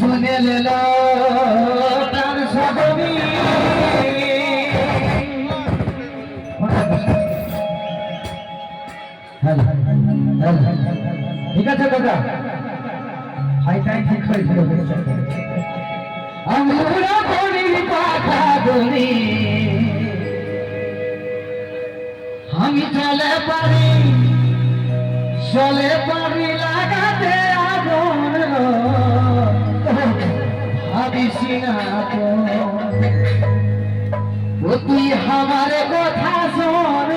শুনে লেল তার সদমি ঠিক আছে দাদা ঠিক হয়েছিল। আমি চলে পারি চলে পারি। ভাবিস না ও তুই আমার কথা শোন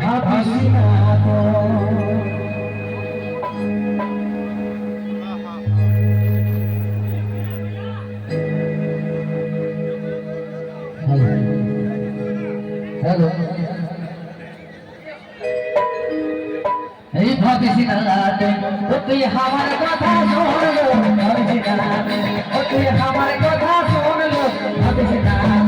ভাবিস না তো। এই ও তুই আমার কথা শোনলো না ও তুই আমার কথা শোনলো ভাবিস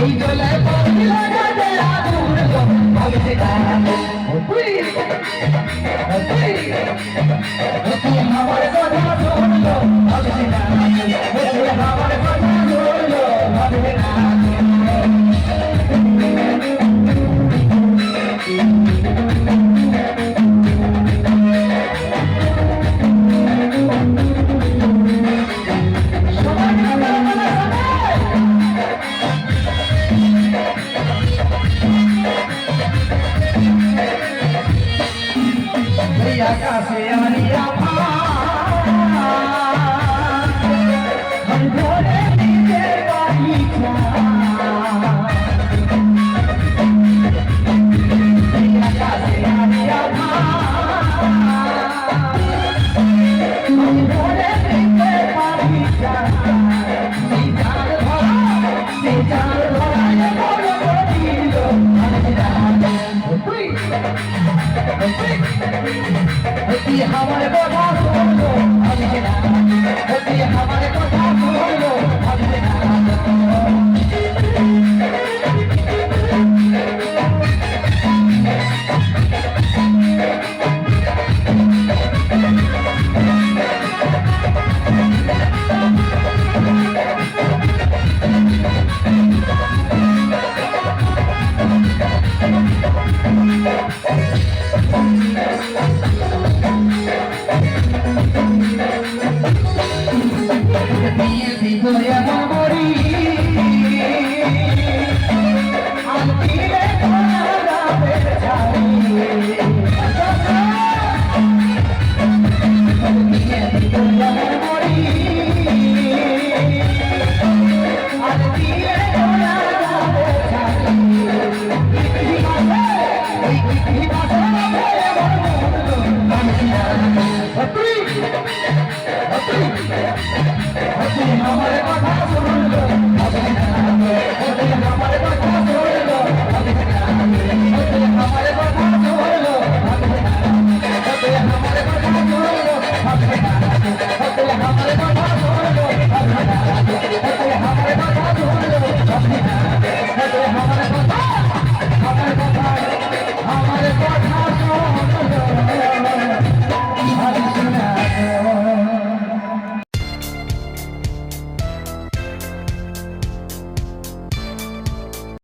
পানি লাগাতে আগুন ভাবিস না ও তুই আমার কথা শুনলো ভাবিস Maria, Café Maria, আমার কথা நிறைய ¡Hasta la